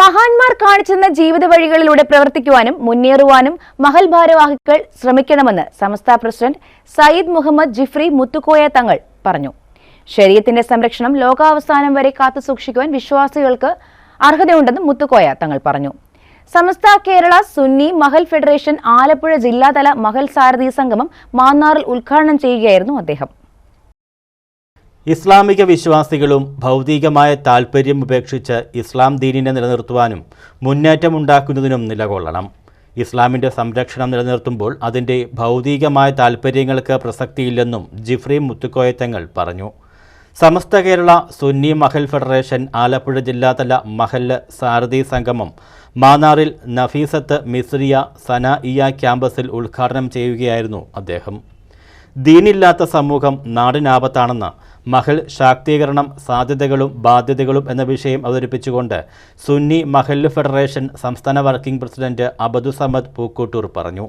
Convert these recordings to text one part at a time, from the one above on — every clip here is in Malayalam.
മഹാന്മാർ കാണിച്ചെന്ന ജീവിത വഴികളിലൂടെ പ്രവർത്തിക്കുവാനും മുന്നേറുവാനും മഹൽ ഭാരവാഹികൾ ശ്രമിക്കണമെന്ന് സമസ്ത പ്രസിഡന്റ് സയ്യിദ് മുഹമ്മദ് ജിഫ്രി മുത്തുക്കോയ തങ്ങൾ പറഞ്ഞു. ശരീരത്തിന്റെ സംരക്ഷണം ലോകാവസാനം വരെ കാത്തു സൂക്ഷിക്കുവാൻ വിശ്വാസികൾക്ക് അർഹതയുണ്ടെന്ന് മുത്തുക്കോയ തങ്ങൾ പറഞ്ഞു. സമസ്ത കേരള സുന്നി മഹൽ ഫെഡറേഷൻ ആലപ്പുഴ ജില്ലാതല മഹൽ സാരഥി സംഗമം മാന്നാറിൽ ഉദ്ഘാടനം ചെയ്യുകയായിരുന്നു അദ്ദേഹം. ഇസ്ലാമിക വിശ്വാസികളും ഭൗതികമായ താൽപ്പര്യം ഉപേക്ഷിച്ച് ഇസ്ലാം ദീനിനെ നിലനിർത്തുവാനും മുന്നേറ്റമുണ്ടാക്കുന്നതിനും നിലകൊള്ളണം. ഇസ്ലാമിന്റെ സംരക്ഷണം നിലനിർത്തുമ്പോൾ അതിന്റെ ഭൗതികമായ താൽപ്പര്യങ്ങൾക്ക് പ്രസക്തിയില്ലെന്നും ജിഫ്രി മുത്തുക്കോയത്തങ്ങൾ പറഞ്ഞു. സമസ്ത കേരള സുന്നി മഹൽ ഫെഡറേഷൻ ആലപ്പുഴ ജില്ലാതല മഹല്ല് സാരഥി സംഗമം മാന്നാറിൽ നഫീസത്ത് മിസ്രിയ സനാഇയ ക്യാമ്പസിൽ ഉദ്ഘാടനം ചെയ്യുകയായിരുന്നു അദ്ദേഹം. ദീനില്ലാത്ത സമൂഹം നാടിനാപത്താണെന്ന് മഹൽ ശാക്തീകരണം സാധ്യതകളും ബാധ്യതകളും എന്ന വിഷയം അവതരിപ്പിച്ചുകൊണ്ട് സുന്നി മഹൽ ഫെഡറേഷൻ സംസ്ഥാന വർക്കിംഗ് പ്രസിഡന്റ് അബദു സമദ് പൂക്കോട്ടൂർ പറഞ്ഞു.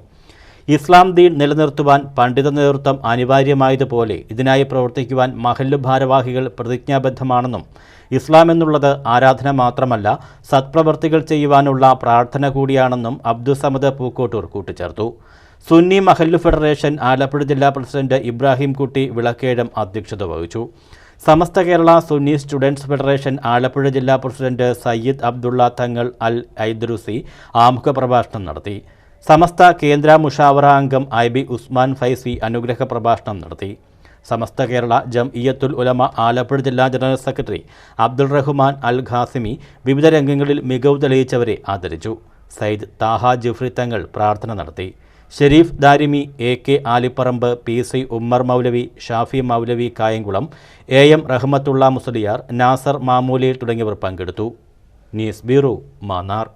ഇസ്ലാം ദീൻ നിലനിർത്തുവാൻ പണ്ഡിത നേതൃത്വം അനിവാര്യമായതുപോലെ ഇതിനായി പ്രവർത്തിക്കുവാൻ മഹല്ല് ഭാരവാഹികൾ പ്രതിജ്ഞാബദ്ധമാണെന്നും ഇസ്ലാം എന്നുള്ളത് ആരാധന മാത്രമല്ല സത്പ്രവർത്തികൾ ചെയ്യുവാനുള്ള പ്രാർത്ഥന കൂടിയാണെന്നും അബ്ദുസമദ് പൂക്കോട്ടൂർ കൂട്ടിച്ചേർത്തു. സുന്നി മഹല്ല് ഫെഡറേഷൻ ആലപ്പുഴ ജില്ലാ പ്രസിഡന്റ് ഇബ്രാഹിം കുട്ടി വിളക്കേഴം അധ്യക്ഷത വഹിച്ചു. സമസ്ത കേരള സുന്നി സ്റ്റുഡൻസ് ഫെഡറേഷൻ ആലപ്പുഴ ജില്ലാ പ്രസിഡന്റ് സയ്യിദ് അബ്ദുള്ള തങ്ങൾ അൽ ഐദ്രുസി ആമുഖ പ്രഭാഷണം നടത്തി. സമസ്ത കേന്ദ്ര മുഷാവറ അംഗം ഐ ബി ഉസ്മാൻ ഫൈസി അനുഗ്രഹ പ്രഭാഷണം നടത്തി. സമസ്ത കേരള ജംഇയത്തുൽ ഉലമ ആലപ്പുഴ ജില്ലാ ജനറൽ സെക്രട്ടറി അബ്ദുൾ റഹ്മാൻ അൽ ഖാസിമി വിവിധ രംഗങ്ങളിൽ മികവ് തെളിയിച്ചവരെ ആദരിച്ചു. സയ്യിദ് താഹ ജിഫ്രി തങ്ങൾ പ്രാർത്ഥന നടത്തി. Sherif Darimi A K Alipparamba P C Ummer Moulavi Shafi Moulavi Kayamkulam A M Rahmathulla Musliyar Nasar Mamooli തുടങ്ങിയവർ പങ്കെടുത്തു. News bureau Mannar.